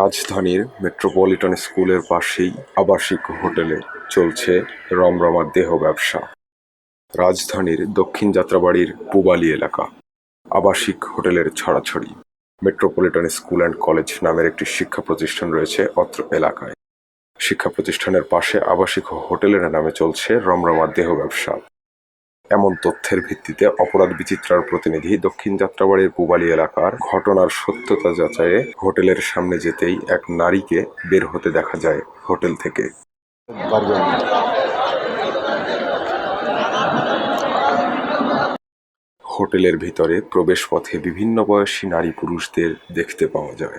রাজধানীর মেট্রোপলিটন স্কুলের পাশেই আবাসিক হোটেলে চলছে রমরমার দেহ ব্যবসা। রাজধানীর দক্ষিণ যাত্রাবাড়ির পুবালি এলাকা, আবাসিক হোটেলের ছড়াছড়ি। মেট্রোপলিটন স্কুল অ্যান্ড কলেজ নামের একটি শিক্ষা প্রতিষ্ঠান রয়েছে অত্র এলাকায়। শিক্ষা প্রতিষ্ঠানের পাশে আবাসিক হোটেলের নামে চলছে রমরমার দেহ ব্যবসা। এমন তথ্যের ভিত্তিতে অপরাধ বিচিত্রার প্রতিনিধি দক্ষিণ যাত্রাবাড়ির পুবালি এলাকার ঘটনার সত্যতা যাচাইয়ে হোটেলের সামনে যেতেই এক নারীকে বের হতে দেখা যায় হোটেল থেকে। হোটেলের ভিতরে প্রবেশপথে বিভিন্ন বয়সী নারী পুরুষদের দেখতে পাওয়া যায়।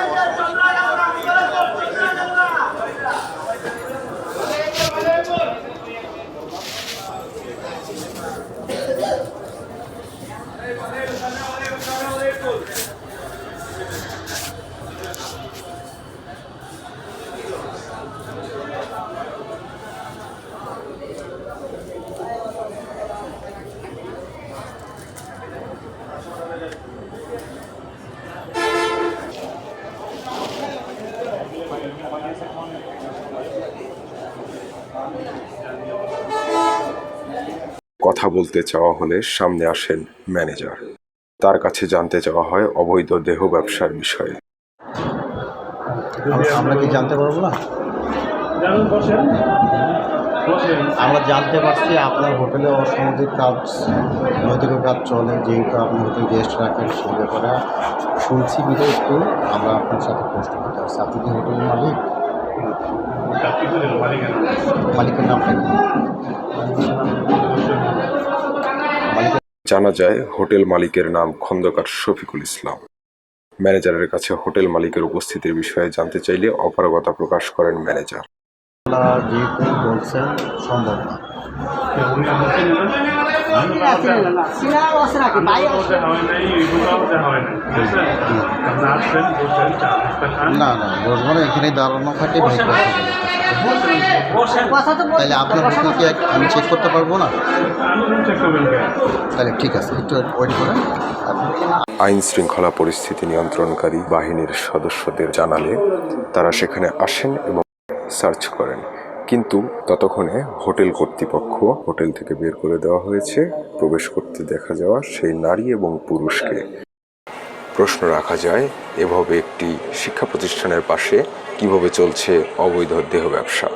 কথা বলতে চাওয়া হলে সামনে আসেন ম্যানেজার। তার কাছে জানতে চাওয়া হয় অবৈধ দেহ ব্যবসার বিষয়ে। আমরা- কি জানতে পারব না? আমরা জানতে পারছি আপনার হোটেলে অসামাজিক কাজ নৈতিক কাজ চলে যেহেতু আপনি হোটেল গেস্ট রাখেন সেই ব্যাপারে শুনছি বিধে একটু। আমরা আপনার সাথে প্রশ্ন করতে পারছি আপনি কি হোটেলের মালিক? মালিকের মালিকের নামটা কি? জানা যায়, হোটেল মালিকের নাম খন্দকার শফিকুল ইসলাম। ম্যানেজারের কাছে হোটেল মালিকের উপস্থিতির বিষয়ে জানতে চাইলে অপারগতা প্রকাশ করেন ম্যানেজার। না? না না বসবো না এখানে দাঁড়ানো থাকে ভাই তাহলে আপনার হোটেল কি আমি চেক করতে পারব না? তাহলে ঠিক আছে একটু ওয়েট করেন। আইন শৃঙ্খলা পরিস্থিতি নিয়ন্ত্রণকারী বাহিনীর সদস্যদের জানালে তারা সেখানে আসেন এবং সার্চ করেন। কিন্তু ততক্ষণে হোটেল কর্তৃপক্ষ হোটেল থেকে বের করে দেওয়া হয়েছে। প্রবেশ করতে দেখা যাওয়া সেই নারী এবং পুরুষকে। প্রশ্ন রাখা যায়, এভাবে একটি শিক্ষা প্রতিষ্ঠানের পাশে কীভাবে চলছে অবৈধ দেহ ব্যবসা?